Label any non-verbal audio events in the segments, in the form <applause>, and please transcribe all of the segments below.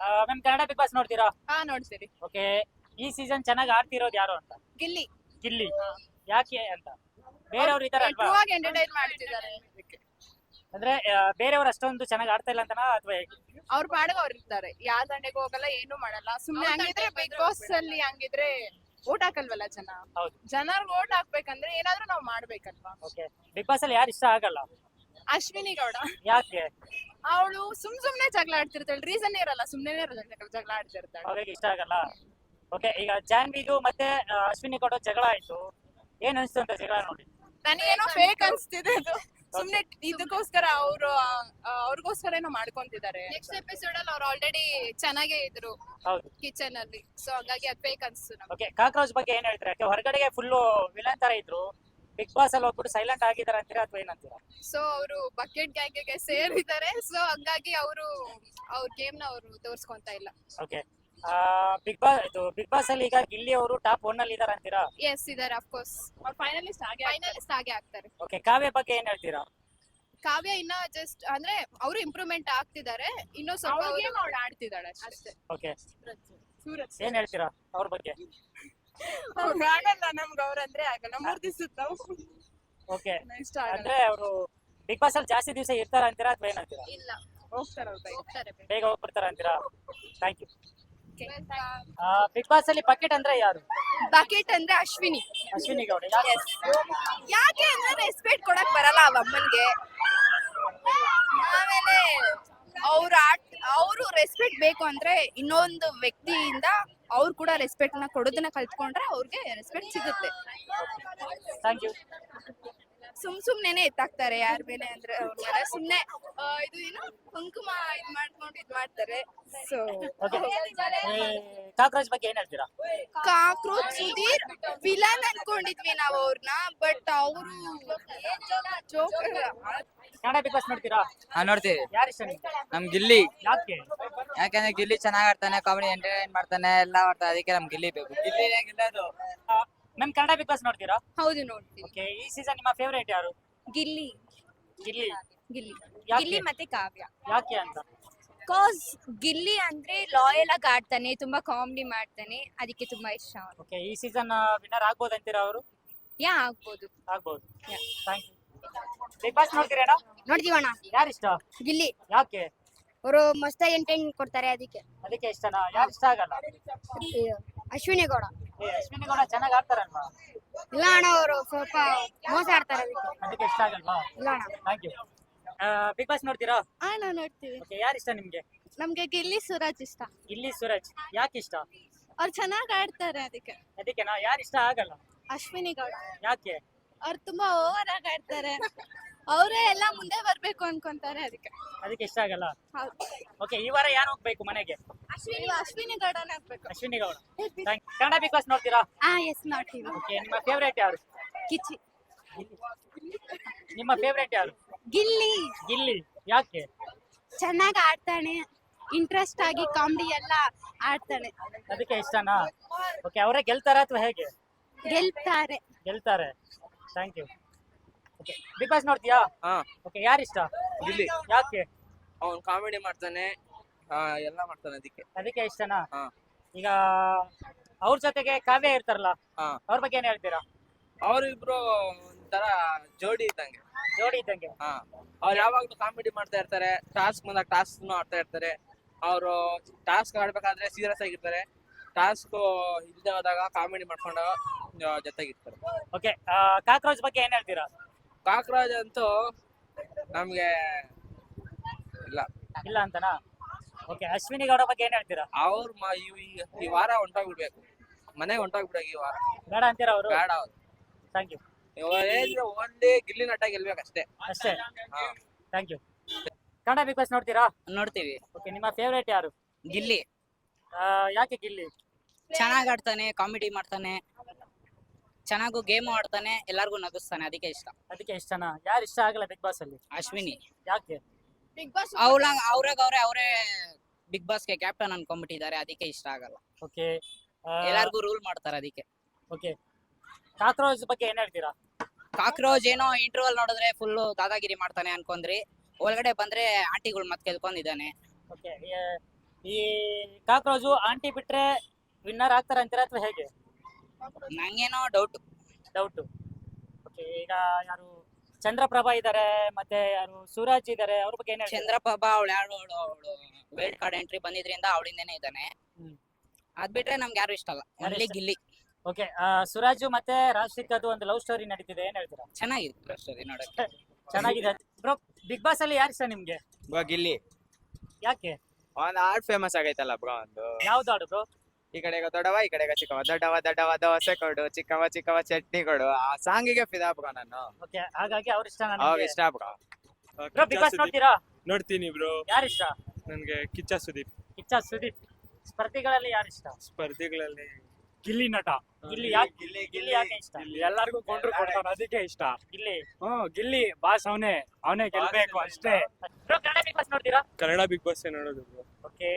Ma'am Kannada big boss ನೋಡ್ತೀರಾ? ಹಾ ನೋಡ್ತೀರಿ ಓಕೆ ಈ ಸೀಸನ್ ಚೆನ್ನಾಗಿ ಆಡ್ತಿರೋದು ಯಾರು ಅಂತ? ಗಿಲ್ಲಿ. ಗಿಲ್ಲಿ. ಯಾಕೆ ಅಂತ? ಬೇರೆಯವ್ರು ಈ ತರ ಟ್ರೂ ಆಗಿ ಎಂಟರ್ಟೈನ್ ಮಾಡ್ತಿದ್ದಾರೆ. ಅಂದ್ರೆ ಆ, ಬೇರೆಯವ್ರು ಅಷ್ಟೊಂದು ಚೆನ್ನಾಗಿ ಆಡ್ತಾ ಇಲ್ಲ ಅಂತನಾ ಅಥವಾ ಹೇಗೆ? ಅವ್ರ ಪಾಡಗ ಅವ್ರು ಇರ್ತಾರೆ. ಯಾವ ದಂಡೆಗೂ ಹೋಗಲ್ಲ ಏನು ಮಾಡಲ್ಲ. ಸುಮ್ನೆ ಹಂಗಿದ್ರೆ ಬಿಗ್ ಬಾಸ್ ಅಲ್ಲಿ ಹಂಗಿದ್ರೆ ಓಟ್ ಹಾಕಲ್ವಲ್ಲ ಜನ? ಹೌದು. ಜನರ್ಗ್ ಓಟ್ ಹಾಕ್ಬೇಕಂದ್ರೆ ಏನಾದ್ರೂ ನಾವ್ ಮಾಡ್ಬೇಕಲ್ವಾ? ಓಕೆ ಬಿಗ್ ಬಾಸ್ ಅಲ್ಲಿ ಯಾರು ಇಷ್ಟ ಆಗಲ್ಲ? ಅಶ್ವಿನಿ ಗೌಡ. ಯಾಕೆ? ಅವಳು ಸುಮ್ ಸುಮ್ನೆ ಜಗಳ ಆಡ್ತಿರ್ತಾಳೆ. ರೀಸನ್ ಇರಲ್ಲ. ಸುಮ್ನೆ ಜಗಳ ಆಡ್ತಿರ್ತಾಳೆ. ಅವ್ರಿಗೆ ಇಷ್ಟ ಆಗಲ್ಲ. ಓಕೆ ಈಗ ಜಾನ್ವಿದು ಮತ್ತೆ ಆ, ಅಶ್ವಿನಿ ಗೌಡ ಜಗಳ ಆಯ್ತು. ಏನ್ ಅನ್ಸ್ತು ಅಂತ ಜಗಳ ನೋಡಿ. ನನಗೇನೋ ಫೇಕ್ ಅನ್ಸ್ತಿದೆ ಅದು. ಸುಮ್ನೆ ಇದಕ್ಕೋಸ್ಕರ ಅವರು ಅವ್ರಿಗೋಸ್ಕರ ಏನೋ ಮಾಡ್ಕೊಂತಿದ್ದಾರೆ ನೆಕ್ಸ್ಟ್ ಎಪಿಸೋಡ್ ಅಲ್ಲಿ ಅವ್ರು ಆಲ್ರೆಡಿ ಚೆನ್ನಾಗೇ ಇದ್ರು ಹೌದು. ಕಿಚನ್ ಅಲ್ಲಿ. ಸೊ ಹಾಗಾಗಿ ಅದ್ ಫೇಕ್ ಅನ್ಸ್ತು ನಮ್ಗೆ. ಓಕೆ ಕಾಕ್ರೋಚ್ ಬಗ್ಗೆ ಏನ್ ಹೇಳ್ತಾರೆ? ಯಾಕೆ ಹೊರಗಡೆಗೆ ಫುಲ್ ವಿಲನ್ ತರ ಇದ್ರು. ಬಿಗ್ ಬಾಸ್ ಅಲ್ಲಿ ಹೋಗ್ಬಿಟ್ಟು ಸೈಲೆಂಟ್ ಆಗಿದ್ದಾರೆ ಅಂತೀರಾ ಅಥವಾ ಏನಂತೀರಾ? ಸೊ ಅವರು ಬಕೆಟ್ ಗ್ಯಾಂಗ್ಗೆ ಸೇರಿದ್ದಾರೆ. ಸೊ ಹಂಗಾಗಿ ಅವರು ಅವ್ರ ಗೇಮ್ನ ಅವರು ತೋರ್ಸ್ಕೊಂತ ಇಲ್ಲ. ಓಕೆ ಬಿಗ್ ಬಾಸ್ ಇದು ಬಿಗ್ ಬಾಸ್ ಅಲ್ಲಿ ಈಗ ಗಿಲ್ಲಿ ಅವರು ಟಾಪ್ ಒನ್ ಅಲ್ಲಿ ಇದಾರೆ ಅಂತೀರಾ? ಎಸ್ ಇದಾರೆ ಅಫ್ಕೋರ್ಸ್ ಅವ್ರು ಫೈನಲಿಸ್ಟ್ ಆಗಿ ಫೈನಲಿಸ್ಟ್ ಆಗಿ ಆಗ್ತಾರೆ. ಓಕೆ ಕಾವ್ಯ ಬಗ್ಗೆ ಏನ್ ಹೇಳ್ತೀರಾ? ಕಾವ್ಯ ಇನ್ನ ಜಸ್ಟ್ ಅಂದ್ರೆ ಅವರು ಇಂಪ್ರೂವ್ಮೆಂಟ್ ಆಗ್ತಿದ್ದಾರೆ. ಇನ್ನೂ ಸ್ವಲ್ಪ ಅವ್ರು- ಆಡ್ತಿದ್ದಾಳೆ ಅಷ್ಟೇ. ಅಷ್ಟೇ ಓಕೆ ಸೂರಜ್ ಏನ್ ಹೇಳ್ತೀರಾ ಅವ್ರ ಬಗ್ಗೆ? ಅವ್ರು ಆಗಲ್ಲ ನಮ್ಗೆ ಅವ್ರಂದ್ರೆ ಆಗಲ್ಲ ಮೂರ್ ದಿವಸದ ನಾವು ಓಕೆ. ಇಷ್ಟ ಆಗಲ್ಲ. ಅಂದ್ರೆ ಅವರು ಬಿಗ್ ಬಾಸ್ ಅಲ್ಲಿ ಜಾಸ್ತಿ ದಿವಸ ಇರ್ತಾರ ಅಂತೀರಾ ಅಥವಾ ಏನಂತೀರಾ ಇಲ್ಲ. ಹೋಗ್ತಾರ ಅವ್ರ ಕೈ ಹೋಗ್ತಾರೆ. ಬೇಗ ಹೋಗ್ಬಿಡ್ತಾರ ಅಂತೀರಾ? ಥ್ಯಾಂಕ್ ಯು ಬಿಗ್ ಬಾಸ್ ಅಲ್ಲಿ ಬಕೆಟ್ ಅಂದ್ರೆ ಯಾರು? ಬಕೆಟ್ ಅಂದ್ರೆ ಅಶ್ವಿನಿ. ಅಶ್ವಿನಿ ಗೌಡ ಯಾಕೆ? ಯಾಕೆ ಅಂದ್ರೆ ರೆಸ್ಪೆಕ್ಟ್ ಕೊಡಕ್ ಬರಲ್ಲ ಆ ಅಮ್ಮನ್ಗೆ. ಆಮೇಲೆ ಅವ್ರ ಅವ್ರು ಅವರು ರೆಸ್ಪೆಕ್ಟ್ ಬೇಕು ಅಂದ್ರೆ ಇನ್ನೊಂದು ವ್ಯಕ್ತಿಯಿಂದ ಅವ್ರು ಕೂಡ ರೆಸ್ಪೆಕ್ಟ್ನ ಕೊಡೋದನ್ನ ಕಲ್ತ್ಕೊಂಡ್ರೆ ಅವ್ರಿಗೆ ರೆಸ್ಪೆಕ್ಟ್ ಸಿಗುತ್ತೆ. ಥ್ಯಾಂಕ್ ಯು ಸುಮ್ ಸುಮ್ನೆನೆ ಎತ್ತಾಕ್ತಾರೆ ಯಾರ ಮೇಲೆ ಅಂದ್ರೆ ಅವ್ರ ಮೇಲೆ. ಸುಮ್ನೆ ಆ, ಇದು ಏನು ಕುಂಕುಮ ಇದ್ ಮಾಡ್ಕೊಂಡು ಇದ್ ಮಾಡ್ತಾರೆ. ಸೊ ಕಾಕ್ರೋಚ್ ಬಗ್ಗೆ ಏನ್ ಹೇಳ್ತೀರಾ? ಕಾಕ್ರೋಚ್ ಸುಧೀರ್ ವಿಲನ್ ಅನ್ಕೊಂಡಿದ್ವಿ ನಾವು ಅವ್ರನ್ನ ಬಟ್ ಅವರು ಜೋಕ್ ಕನ್ನಡ ಬಿಗ್ ಬಾಸ್ ನೋಡ್ತೀರಾ? ಹಾ ನೋಡ್ತೀವಿ. ಯಾರು ಇಷ್ಟ ನಿಮ್ಗೆ? ನಮ್ ಗಿಲ್ಲಿ. ಯಾಕೆ? ಯಾಕಂದ್ರೆ ಗಿಲ್ಲಿ ಚೆನ್ನಾಗ್ ಆಡ್ತಾನೆ ಕಾಮಿಡಿ ಎಂಟರ್ಟೈನ್ ಮಾಡ್ತಾನೆ ಎಲ್ಲ ಮಾಡ್ತಾನೆ. ಅದಕ್ಕೆ ನಮ್ ಗಿಲ್ಲಿ ಬೇಕು. ಗಿಲ್ಲಿ ಗೆಲ್ಲೋದು ನಮ್ ಕನ್ನಡ ಬಿಗ್ ಬಾಸ್ ನೋಡ್ತೀರಾ? ಹೌದು ನೋಡ್ತೀವಿ ಓಕೆ ಈ ಸೀಸನ್ ನಿಮ್ಮ ಫೇವರೇಟ್ ಯಾರು? ಗಿಲ್ಲಿ. ಗಿಲ್ಲಿ. ಗಿಲ್ಲಿ. ಯಾಕೆ? ಗಿಲ್ಲಿ ಮತ್ತೆ ಕಾವ್ಯ. ಯಾಕೆ ಅಂತ? ಕಾಸ್ ಗಿಲ್ಲಿ ಅಂದ್ರೆ ಲಾಯಲ್ ಆಗಿ ಆಡ್ತಾನೆ ತುಂಬಾ ಕಾಮಿಡಿ ಮಾಡ್ತಾನೆ ಅದಕ್ಕೆ ತುಂಬಾ ಇಷ್ಟ ಅವ್ನು. ಓಕೆ ಈ ಸೀಸನ್ ವಿನ್ನರ್ ಆಗ್ಬೋದು ಅಂತೀರಾ ಅವರು? ಯಾ ಆಗ್ಬೋದು. ಆಗ್ಬೋದು. ಥ್ಯಾಂಕ್ ಯು ಬಿಗ್ ಬಾಸ್ ನೋಡ್ತೀರಾ ನೋಡ್ತೀವಣ್ಣ ಯಾರು ಇಷ್ಟ? ಗಿಲ್ಲಿ ಯಾಕೆ? ಅವರು ಮಸ್ತಾಗಿ ಎಂಟರ್ಟೈನ್ ಕೊಡ್ತಾರೆ ಅದಕ್ಕೆ. ಅದಕ್ಕೆ ಇಷ್ಟನಾ? ಯಾರು ಇಷ್ಟ ಆಗಲ್ಲ? ಅಶ್ವಿನಿ ಗೌಡ. ಏ ಅಶ್ವಿನಿ ಗೌಡ ಚೆನ್ನಾಗಿ ಆಡ್ತಾರಲ್ವಾ? ಇಲ್ಲ ಅಣ್ಣ ಅವರು ಸ್ವಲ್ಪ ಮೋಸ ಆಡ್ತಾರೆ ಅದಕ್ಕೆ. ಅದಕ್ಕೆ ಇಷ್ಟ ಆಗಲ್ವಾ? ಇಲ್ಲ ಅಣ್ಣ. ಥ್ಯಾಂಕ್ ಯು ಬಿಗ್ ಬಾಸ್ ನೋಡ್ತೀರಾ? ಆ ನಾವು ನೋಡ್ತೀವಿ. ಓಕೆ ಯಾರು ಇಷ್ಟ ನಿಮ್ಗೆ? ನಮ್ಗೆ ಗಿಲ್ಲಿ ಸುರಾಜ್ ಇಷ್ಟ. ಇಲ್ಲಿ ಸೂರಜ್ ಯಾಕೆ ಇಷ್ಟ? ಅವ್ರು ಚೆನ್ನಾಗಿ ಆಡ್ತಾರೆ ಅದಕ್ಕೆ. ಅದಕ್ಕೆನಾ? ಯಾರು ಇಷ್ಟ ಆಗಲ್ಲ? ಅಶ್ವಿನಿ ಗೌಡ. ಯಾಕೆ? ಅವ್ರು ತುಂಬಾ ಓವರ್ ಆಗಿ ಆಡ್ತಾರೆ. ಅವರೇ ಎಲ್ಲ ಮುಂದೆ ಬರ್ಬೇಕು ಅನ್ಕೊಂತಾರೆ ಅದಕ್ಕೆ. ಅದಕ್ಕೆ ಇಷ್ಟ ಆಗಲ್ಲ? ಹೌದು. ಓಕೆ ಈ ವಾರ ಯಾರು ಹೋಗ್ಬೇಕು ಮನೆಗೆ? ಅಶ್ವಿನಿ ಅಶ್ವಿನಿ ಗೌಡನೇ ಆಗ್ಬೇಕು. ಅಶ್ವಿನಿ ಗೌಡ. ಕನ್ನಡ ಬಿಗ್ ಬಾಸ್ ನೋಡ್ತೀರಾ? ಆ ಎಸ್ ನೋಡ್ತೀವಿ. ಓಕೆ ನಿಮ್ಮ ಫೇವ್ರೇಟ್ ಯಾರು? ಕಿಚಿ ನಿಮ್ಮ ಫೇವ್ರೇಟ್ ಯಾರು? ಗಿಲ್ಲಿ. ಗಿಲ್ಲಿ ಯಾಕೆ? ಚೆನ್ನಾಗಿ ಆಡ್ತಾನೆ ಇಂಟ್ರೆಸ್ಟ್ ಆಗಿ ಕಾಮಿಡಿ ಎಲ್ಲ ಆಡ್ತಾನೆ. ಅದಕ್ಕೆ ಇಷ್ಟನಾ? ಓಕೆ ಅವರೇ ಗೆಲ್ತಾರಾ ಅಥವಾ ಹೇಗೆ? ಗೆಲ್ತಾರೆ. ಗೆಲ್ತಾರೆ. Thank you okay Bigg Boss ನೋಡ್ತೀಯಾ? ಹಾ. ಓಕೆ ಯಾರು ಇಷ್ಟ ಗಿಲ್ಲಿ. ಯಾಕೆ? ಅವನು ಕಾಮಿಡಿ ಮಾಡ್ತಾನೆ ಆ, ಎಲ್ಲ ಮಾಡ್ತಾನೆ ಅದಕ್ಕೆ. ಅದಕ್ಕೆ ಇಷ್ಟನಾ? ಹಾ. ಈಗ ಅವ್ರ ಜೊತೆಗೆ ಕಾವ್ಯ ಇರ್ತಾರಲ್ಲ ಹಾ. ಅವ್ರ ಬಗ್ಗೆ ಏನ್ ಹೇಳ್ತೀರಾ? ಅವರಿಬ್ರು ಒಂಥರ ಜೋಡಿ ಇದ್ದಂಗೆ. ಜೋಡಿ ಇದ್ದಂಗೆ. ಹಾ. ಅವ್ರು ಯಾವಾಗ್ಲೂ ಕಾಮಿಡಿ ಮಾಡ್ತಾ ಇರ್ತಾರೆ ಟಾಸ್ಕ್ ಬಂದಾಗ ಟಾಸ್ಕ್ ಆಡ್ತಾ ಇರ್ತಾರೆ. ಅವರು ಟಾಸ್ಕ್ ಆಡ್ಬೇಕಾದ್ರೆ ಸೀರಿಯಸ್ ಆಗಿರ್ತಾರೆ. ಟಾಸ್ಕ್ ಇಲ್ಲದೆ ಹೋದಾಗ ಕಾಮಿಡಿ ಮಾಡ್ಕೊಂಡು ಆ, ಜೊತೆಗಿರ್ತಾರೆ ಓಕೆ ಕಾಕ್ರೋಚ್ ಬಗ್ಗೆ ಏನ್ ಹೇಳ್ತೀರಾ? ಕಾಕ್ರೋಜ್ ಅಂತೂ ನಮ್ಗೆ ಇಲ್ಲ. ಇಲ್ಲ ಅಂತನಾ? ಓಕೆ ಅಶ್ವಿನಿ ಗೌಡ ಬಗ್ಗೆ ಏನ್ ಹೇಳ್ತೀರಾ? ಅವ್ರ ಈ- ವಾರ ಹೊಂಟೋಗ್ಬಿಡ್ಬೇಕು. ಮನೆಗೆ ಹೊಂಟೋಗ್ಬಿಡ್ಬೇಕು ಈ ವಾರ. ಬೇಡ ಅಂತೀರಾ ಅವರು? ಬೇಡ ಅವ್ರು. ಥ್ಯಾಂಕ್ ಯು ಓನ್ಲಿ ಗಿಲ್ಲಿ ನಟ ಗೆಲ್ಬೇಕಷ್ಟೇ. ಅಷ್ಟೇ. ಹಾ. Thank you Kannada Bigg Boss ನೋಡ್ತೀರಾ? ನೋಡ್ತೀವಿ. ಓಕೆ ನಿಮ್ಮ ಫೇವ್ರೇಟ್ ಯಾರು? ಗಿಲ್ಲಿ. ಆ, ಯಾಕೆ ಗಿಲ್ಲಿ? ಚೆನ್ನಾಗ್ ಆಡ್ತಾನೆ ಕಾಮಿಡಿ ಮಾಡ್ತಾನೆ. ಚೆನ್ನಾಗೂ ಗೇಮ್ ಆಡ್ತಾನೆ ಎಲ್ಲಾರ್ಗು ನಗಿಸ್ತಾನೆ ಅದಕ್ಕೆ ಇಷ್ಟ. ಅದಕ್ಕೆ ಇಷ್ಟನಾ ಯಾರು ಇಷ್ಟ ಆಗಲ್ಲ ಬಿಗ್ ಬಾಸ್ ಅಲ್ಲಿ? ಅಶ್ವಿನಿ. ಯಾಕೆ? ಬಿಗ್ ಬಾಸ್ ಅವ್ರ ಅವ್ರಾಗ ಅವ್ರೆ ಅವರೇ ಬಿಗ್ ಬಾಸ್ಗೆ ಕ್ಯಾಪ್ಟನ್ ಅನ್ಕೊಂಡ್ಬಿಟ್ಟಿದ್ದಾರೆ ಅದಕ್ಕೆ ಇಷ್ಟ ಆಗಲ್ಲ. ಓಕೆ ಎಲ್ಲಾರ್ಗು ರೂಲ್ ಮಾಡ್ತಾರೆ ಅದಕ್ಕೆ. ಓಕೆ ಕಾಕ್ರೋಚ್ ಬಗ್ಗೆ ಏನ್ ಹೇಳ್ತೀರಾ? ಕಾಕ್ರೋಚ್ ಏನೋ ಇಂಟರ್ವಲ್ ನೋಡಿದ್ರೆ ಫುಲ್ ದಾದಾಗಿರಿ ಮಾಡ್ತಾನೆ ಅನ್ಕೊಂಡ್ರಿ. ಒಳಗಡೆ ಬಂದ್ರೆ ಆಂಟಿಗಳು ಮತ್ ಕೆಲ್ಕೊಂಡಿದ್ದಾನೆ. ಓಕೆ ಈ ಕಾಕ್ರೋಜು ಆಂಟಿ ಬಿಟ್ರೆ ವಿನ್ನರ್ ಆಗ್ತಾರ ಅಂತೀರಾ ಅಥವಾ ಹೇಗೆ? ನಂಗೇನೋ ಡೌಟ್ ಡೌಟ್ ಓಕೆ ಈಗ ಯಾರು ಚಂದ್ರಪ್ರಭಾ ಇದ್ದಾರೆ ಮತ್ತೆ ಯಾರು ಸೂರಜ್ ಇದ್ದಾರೆ ಅವ್ರ ಬಗ್ಗೆ ಏನ್ ಹೇಳ್ತೀರಾ? ಚಂದ್ರಪ್ರಭಾ ಅವಳು ಯಾರು ಅವಳು ವೇಲ್ಡ್ ಕಾರ್ಡ್ ಎಂಟ್ರಿ ಬಂದಿದ್ರಿಂದ ಅವಳಿಂದನೇ ಇದ್ದಾನೆ. ಅದ್ ಬಿಟ್ರೆ ನಮ್ಗೆ ಯಾರು ಇಷ್ಟ ಅಲ್ಲ. ಯಾರು ಒನ್ಲಿ ಇಷ್ಟ? ಗಿಲ್ಲಿ. ಓಕೆ ಸುರಾಜು ಮತ್ತೆ ರಾಜಶೇಖರ್ ಅದು ಒಂದು ಲವ್ ಸ್ಟೋರಿ ನಡೀತಿದೆ ಏನ್ ಹೇಳ್ತೀರಾ? ಚೆನ್ನಾಗಿದೆ ಸ್ಟೋರಿ ನೋಡಕ್ಕೆ <laughs> ಚೆನ್ನಾಗಿದೆ. ಬ್ರೋ ಬಿಗ್ ಬಾಸ್ ಅಲ್ಲಿ ಯಾರು ಇಷ್ಟ ನಿಮ್ಗೆ? ಬ್ರೋ ಗಿಲ್ಲಿ. ಯಾಕೆ? ಒಂದು ಹಾಡ್ ಫೇಮಸ್ ಆಗೈತಲ್ಲ ಬ್ರೋ ಒಂದು. ಯಾವ್ದು ಹಾಡು ಬ್ರೋ ಈ ಕಡೆಗ ದೊಡ್ಡವ ಈ ಕಡೆಗ ಚಿಕ್ಕವ. ದೊಡ್ಡವ ದೊಡ್ಡವ ದೋಸೆ ಕೊಡು. ಚಿಕ್ಕವ ಚಿಕ್ಕವ ಚಟ್ನಿ ಕೊಡು. ಆ ಸಾಂಗಿಗೆ ಫಿದಾ ಬ್ರೋ ನಾನು. ಓಕೆ ಹಾಗಾಗಿ ಅವ್ರ ಇಷ್ಟ ನನಗೆ. ನನಗೆ ಇಷ್ಟ ಬ್ರೋ ಬ್ರೋ ಬಿಗ್ ಬಾಸ್ ನೋಡ್ತೀರಾ? ನೋಡ್ತೀನಿ ಬ್ರೋ ಯಾರು ಇಷ್ಟ? ನನ್ಗೆ ಕಿಚ್ಚ ಸುದೀಪ್. ಕಿಚ್ಚಾ ಸುದೀಪ್. ಸ್ಪರ್ಧಿಗಳಲ್ಲಿ ಯಾರು ಇಷ್ಟ? ಸ್ಪರ್ಧೆಗಳಲ್ಲಿ ಗಿಲ್ಲಿ ನಟ. ಗಿಲ್ಲಿ ಯಾಕೆ ಗಿಲ್ಲಿ ಗಿಲ್ಲಿ ಯಾಕೆ ಇಷ್ಟ? ಇಲ್ಲಿ ಎಲ್ಲಾರ್ಗು ಕೊಂಡ್ರು ಕೊಡ್ತಾರ ಅದಕ್ಕೆ ಇಷ್ಟ. ಗಿಲ್ಲಿ. ಹ್ಮ್ ಗಿಲ್ಲಿ ಬಾಸ್ ಅವನೇ. ಅವನೇ ಗೆಲ್ಬೇಕು ಅಷ್ಟೇ. ಬ್ರೋ ಕನ್ನಡ ಬಿಗ್ ಬಾಸ್ ನೋಡ್ತೀರಾ? ಕನ್ನಡ ಬಿಗ್ ಬಾಸ್ ನೋಡೋದು ಬ್ರೋ? ಓಕೆ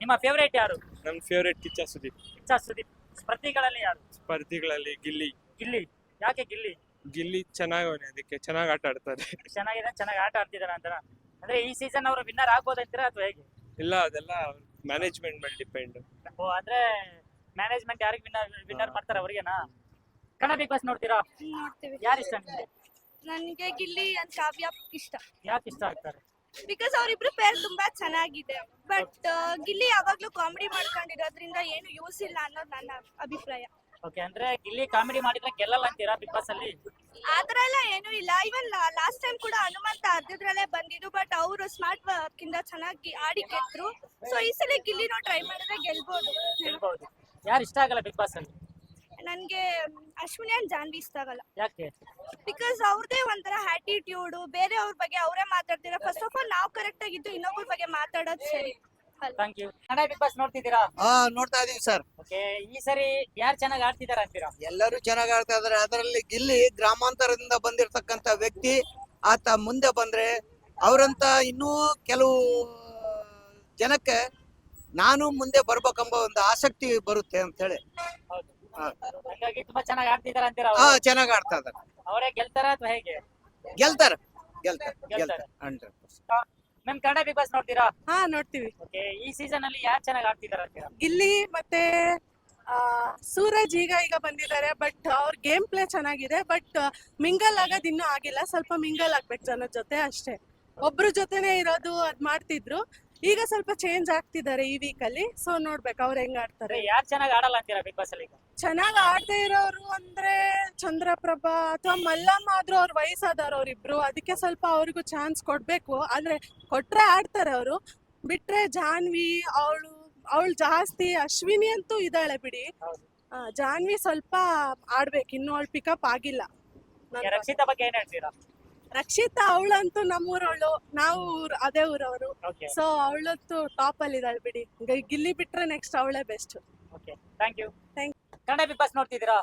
ನಿಮ್ಮ ಫೇವರೇಟ್ ಯಾರು? ನನ್ ಫೇವರೇಟ್ ಕಿಚ್ಚ ಸುದೀಪ್. ಕಿಚ್ಚ ಸುದೀಪ್. ಸ್ಪರ್ಧಿಗಳಲ್ಲಿ ಯಾರು? ಸ್ಪರ್ಧಿಗಳಲ್ಲಿ ಗಿಲ್ಲಿ. ಗಿಲ್ಲಿ. ಯಾಕೆ ಗಿಲ್ಲಿ? ಗಿಲ್ಲಿ ಚೆನ್ನಾಗವನೆ ಅದಕ್ಕೆ ಚೆನ್ನಾಗಿ ಆಟ ಆಡ್ತಾರೆ. ಚೆನ್ನಾಗಿದೆ ಚೆನ್ನಾಗಿ ಆಟ ಆಡ್ತಿದಾರೆ ಅಂತ ಅಂದ್ರೆ ಈ ಸೀಸನ್ ಅವರು ವಿನ್ನರ್ ಆಗ್ಬೋದು ಅಂತೀರಾ ಅಥವಾ ಹೇಗೆ? ಇಲ್ಲ ಅದೆಲ್ಲ ಮ್ಯಾನೇಜ್ಮೆಂಟ್ ಮೇಲೆ ಡಿಪೆಂಡ್ ಓ ಅಂದ್ರೆ ಮ್ಯಾನೇಜ್ಮೆಂಟ್ ಯಾರಿಗೆ ವಿನ್ನರ್ ವಿನ್ನರ್ ಮಾಡ್ತಾರೆ ಅವ್ರಿಗೆನ? ಕನ್ನಡ ಬಿಗ್ ಬಾಸ್ ನೋಡ್ತೀರಾ? ನೋಡ್ತೀವಿ. ಯಾರು ಇಷ್ಟ ನಿಮಗೆ? ನನ್ಗೆ ಗಿಲ್ಲಿ ಅಂಡ್ ಕಾವ್ಯ ಇಷ್ಟ. ಯಾಕೆ ಇಷ್ಟ ಆಗ್ತಾರೆ? ಬಿಕಾಸ್ ಅವರಿಬ್ರು ಪೇರ್ ತುಂಬಾ ಚೆನ್ನಾಗಿದೆ. ಬಟ್ ಗಿಲ್ಲಿ ಯಾವಾಗ್ಲೂ ಕಾಮಿಡಿ ಮಾಡ್ಕೊಂಡಿರೋದ್ರಿಂದ ಏನು ಯೂಸ್ ಇಲ್ಲ ಅನ್ನೋದು ನನ್ನ ಅಭಿಪ್ರಾಯ. ಓಕೆ ಅಂದ್ರೆ ಗಿಲ್ಲಿ ಕಾಮಿಡಿ ಮಾಡಿದ್ರೆ ಗೆಲ್ಲಲ್ಲ ಅಂತೀರಾ ಬಿಗ್ ಬಾಸ್ ಅಲ್ಲಿ? ಆತರ ಎಲ್ಲ ಏನು ಇಲ್ಲ. ಇವನ್ ಲಾಸ್ಟ್ ಟೈಮ್ ಕೂಡ ಹನುಮಂತ ಅರ್ಧದ್ರಲ್ಲೇ ಬಂದಿದ್ದು ಬಟ್ ಅವರು ಸ್ಮಾರ್ಟ್ ವರ್ಕ್ ಇಂದ ಚೆನ್ನಾಗಿ ಆಡಿ ಗೆದ್ರು. ಸೊ ಈ ಸಲ ಗಿಲ್ಲಿನೂ ಟ್ರೈ ಮಾಡಿದ್ರೆ ಗೆಲ್ಬೋದು. ಗೆಲ್ಬಹುದು ಯಾರು ಇಷ್ಟ ಆಗಲ್ಲ ಬಿಗ್ ಬಾಸ್ ಅಲ್ಲಿ? ನನ್ಗೆ ಅಶ್ವಿನಿ ಅಂಡ್ ಜಾನ್ವಿ ಇಷ್ಟ ಆಗಲ್ಲ. ಯಾಕೆ? ಬಿಕಾಸ್ ಅವ್ರದೇ ಒಂಥರ ಆಟಿಟ್ಯೂಡ್ ಬೇರೆಯವ್ರ ಬಗ್ಗೆ ಅವರೇ ಮಾತಾಡ್ತೀರಾ. ಫಸ್ಟ್ ಆಫ್ ಆಲ್ ನಾವು ಕರೆಕ್ಟ್ ಆಗಿದ್ದು ಇನ್ನೊಬ್ಬರ ಬಗ್ಗೆ ಮಾತಾಡೋದು ಸರಿ. Thank you Kannada Bigg Boss ನೋಡ್ತಿದ್ದೀರಾ? ಹಾ ನೋಡ್ತಾ ಇದೀವಿ ಸರ್. ಓಕೆ ಈ ಸರಿ ಯಾರು ಚೆನ್ನಾಗಿ ಆಡ್ತಿದಾರ ಅಂತೀರಾ? ಎಲ್ಲರೂ ಚೆನ್ನಾಗಿ ಆಡ್ತಾ ಇದಾರೆ. ಅದರಲ್ಲಿ ಗಿಲ್ಲಿ ಗ್ರಾಮಾಂತರದಿಂದ ಬಂದಿರತಕ್ಕಂತ ವ್ಯಕ್ತಿ ಆತ ಮುಂದೆ ಬಂದ್ರೆ ಅವರಂತ ಇನ್ನೂ ಕೆಲವು ಜನಕ್ಕೆ ನಾನು ಮುಂದೆ ಬರ್ಬೇಕೆಂಬ ಒಂದು ಆಸಕ್ತಿ ಬರುತ್ತೆ ಅಂತ ಹೇಳಿ. ಹಂಗಾಗಿ ತುಂಬಾ ಚೆನ್ನಾಗಿ ಆಡ್ತಿದಾರ ಅಂತೀರಾ ಹಾ ಚೆನ್ನಾಗಿ ಆಡ್ತಾ ಇದಾರೆ ಅವರೇ ಗೆಲ್ತಾರ ಅಥವಾ ಹೇಗೆ? ಗೆಲ್ತಾರ. ಗೆಲ್ತಾರ. ಗೆಲ್ತಾರ. ಗೆಲ್ತಾರೆ. Hundred ma'am Kannada Bigg Boss ನೋಡ್ತೀರಾ? ಹಾ ನೋಡ್ತೀವಿ. ಓಕೆ ಈ ಸೀಸನ್ ಅಲ್ಲಿ ಯಾರು ಚೆನ್ನಾಗಿ ಆಡ್ತಿದಾರ ಅಂತೀರಾ? ಗಿಲ್ಲಿ ಮತ್ತೆ ಆ, ಸೂರಜ್ ಈಗ ಈಗ ಬಂದಿದ್ದಾರೆ ಬಟ್ ಅವ್ರ ಗೇಮ್ ಪ್ಲೇ ಚೆನ್ನಾಗಿದೆ ಬಟ್ ಮಿಂಗಲ್ ಆಗೋದ್ ಇನ್ನೂ ಆಗಿಲ್ಲ. ಸ್ವಲ್ಪ ಮಿಂಗಲ್ ಆಗ್ಬೇಕು ಜನ ಜೊತೆ ಅಷ್ಟೇ. ಒಬ್ರ ಜೊತೆನೆ ಇರೋದು ಅದ್ ಮಾಡ್ತಿದ್ರು. ಈಗ ಸ್ವಲ್ಪ ಚೇಂಜ್ ಆಗ್ತಿದ್ದಾರೆ ಈ ವೀಕ್ ಅಲ್ಲಿ. ಸೊ ನೋಡ್ಬೇಕು ಅವ್ರು ಹೆಂಗ್ ಆಡ್ತಾರೆ. ಯಾರು ಚೆನ್ನಾಗಿ ಆಡಲ್ಲ ಅಂತೀರಾ ಬಿಗ್ ಬಾಸ್ ಅಲ್ಲಿ ಈಗ? ಚೆನ್ನಾಗ್ ಆಡದೆ ಇರೋರು ಅಂದ್ರೆ ಚಂದ್ರಪ್ರಭಾ ಅಥವಾ ಮಲ್ಲಮ್ಮ ಆದ್ರೂ ಅವ್ರ ವಯಸ್ಸಾದವ್ರು ಅವ್ರಿಬ್ರು. ಅದಕ್ಕೆ ಸ್ವಲ್ಪ ಅವ್ರಿಗೂ ಚಾನ್ಸ್ ಕೊಡ್ಬೇಕು. ಆದ್ರೆ ಕೊಟ್ರೆ ಆಡ್ತಾರೆ ಅವರು. ಬಿಟ್ರೆ ಜಾನ್ವಿ ಅವಳು ಅವಳು ಜಾಸ್ತಿ ಅಶ್ವಿನಿ ಅಂತೂ ಇದ್ದಾಳೆ ಬಿಡಿ. ಹೌದು. ಆ, ಜಾನ್ವಿ ಸ್ವಲ್ಪ ಆಡ್ಬೇಕು. ಇನ್ನು ಅವಳು ಪಿಕಪ್ ಆಗಿಲ್ಲ. ನನ್ ಈಗ ರಕ್ಷಿತಾ ಬಗ್ಗೆ ಏನ್ ಹೇಳ್ತೀರಾ? ರಕ್ಷಿತಾ ಅವಳಂತೂ ನಮ್ಮೂರವಳು ನಾವು ಊರ್- ಅದೇ ಊರವರು. ಓಕೆ ಸೊ ಅವಳಂತೂ ಟಾಪ್ ಅಲ್ಲಿ ಇದ್ದಾಳೆ ಬಿಡಿ. ಗ- ಗಿಲ್ಲಿ ಬಿಟ್ರೆ ನೆಕ್ಸ್ಟ್ ಅವಳೇ best okay thank you Thank Kannada Bigg Boss ನೋಡ್ತಿದ್ದೀರಾ?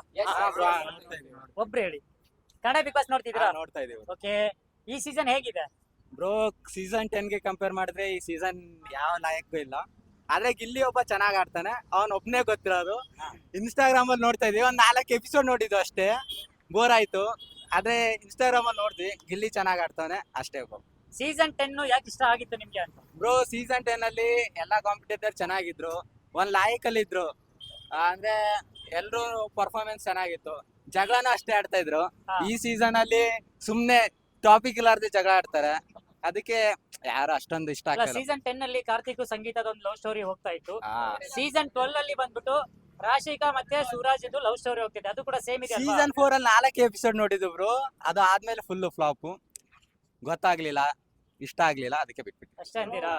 ಒಬ್ರು ಹೇಳಿ. ಕನ್ನಡ ಬಿಗ್ ಬಾಸ್ ನೋಡ್ತಿದ್ದೀರಾ? ನೋಡ್ತಾ ಇದೀವಿ ಓಕೆ ಈ ಸೀಸನ್ ಹೇಗಿದೆ? ಬ್ರೋ ಸೀಸನ್ ಟೆನ್ಗೆ ಕಂಪೇರ್ ಮಾಡಿದ್ರೆ ಈ ಸೀಸನ್ ಯಾವ ನಾಯಕೂ ಇಲ್ಲ. ಆದ್ರೆ ಗಿಲ್ಲಿ ಒಬ್ಬ ಚೆನ್ನಾಗ್ ಆಡ್ತಾನೆ. ಅವನ್ ಒಬ್ನೇ ಗೊತ್ತಿರೋದು. ಇನ್ಸ್ಟಾಗ್ರಾಮ್ ಅಲ್ಲಿ ನೋಡ್ತಾ ಇದೀವಿ ಒಂದ್ ನಾಲ್ಕು ಎಪಿಸೋಡ್ ನೋಡಿದ್ವು ಅಷ್ಟೇ. ಬೋರ್ ಆಯ್ತು. ಆದ್ರೆ ಇನ್ಸ್ಟಾಗ್ರಾಮ್ ಅಲ್ಲಿ ನೋಡ್ತೀವಿ ಗಿಲ್ಲಿ ಚೆನ್ನಾಗ್ ಆಡ್ತಾನೆ ಅಷ್ಟೇ ಸೀಸನ್ ಟೆನ್ ಯಾಕೆ ಇಷ್ಟ ಆಗಿತ್ತು ನಿಮ್ಗೆ ಅಂತ? ಬ್ರೋ ಸೀಸನ್ ಟೆನ್ ಅಲ್ಲಿ ಎಲ್ಲಾ ಕಾಂಪಿಟೇಟರ್ ಚೆನ್ನಾಗಿದ್ರು ಒಂದ್ ಲಾಯಕಲ್ಲಿ ಇದ್ರು. ಆ, ಅಂದ್ರೆ ಎಲ್ರು ಪರ್ಫಾರ್ಮೆನ್ಸ್ ಚೆನ್ನಾಗಿತ್ತು. ಜಗಳನ ಅಷ್ಟೇ ಆಡ್ತಾ ಇದ್ರು. ಹಾ. ಈ ಸೀಸನ್ ಅಲ್ಲಿ ಸುಮ್ನೆ ಟಾಪಿಕ್ ಇಲ್ಲಾರ್ದೆ ಜಗಳ ಆಡ್ತಾರೆ. ಅದಕ್ಕೆ ಯಾರು ಅಷ್ಟೊಂದು ಇಷ್ಟ ಅಲ್ಲ ಆಗ್ತಿಲ್ಲ ಸೀಸನ್ ಟೆನ್ ಅಲ್ಲಿ ಕಾರ್ತಿಕ್ ಸಂಗೀತದ ಒಂದು ಲವ್ ಸ್ಟೋರಿ ಹೋಗ್ತಾ ಇತ್ತು. ಸೀಸನ್ ಟ್ವೆಲ್ ಅಲ್ಲಿ ಬಂದ್ಬಿಟ್ಟು ರಾಶಿಕಾ ಮತ್ತೆ ಶಿವರಾಜ್ ಇದು ಲವ್ ಸ್ಟೋರಿ ಹೋಗ್ತಿದೆ. ಅದು ಕೂಡ ಸೇಮ್ ಇದೆ ಅಲ್ವಾ? ಸೀಸನ್ ಫೋರ್ ಅಲ್ಲಿ ನಾಲ್ಕು ಎಪಿಸೋಡ್ ನೋಡಿದ್ವಿ ಬ್ರೋ ಅದು ಆದ್ಮೇಲೆ ಫುಲ್ ಫ್ಲಾಪ್ ಗೊತ್ತಾಗ್ಲಿಲ್ಲ ಇಷ್ಟ ಆಗ್ಲಿಲ್ಲ ಅದಕ್ಕೆ ಬಿಟ್ಬಿಟ್ಟು. ಅಷ್ಟೇ ಅಂತೀರಾ?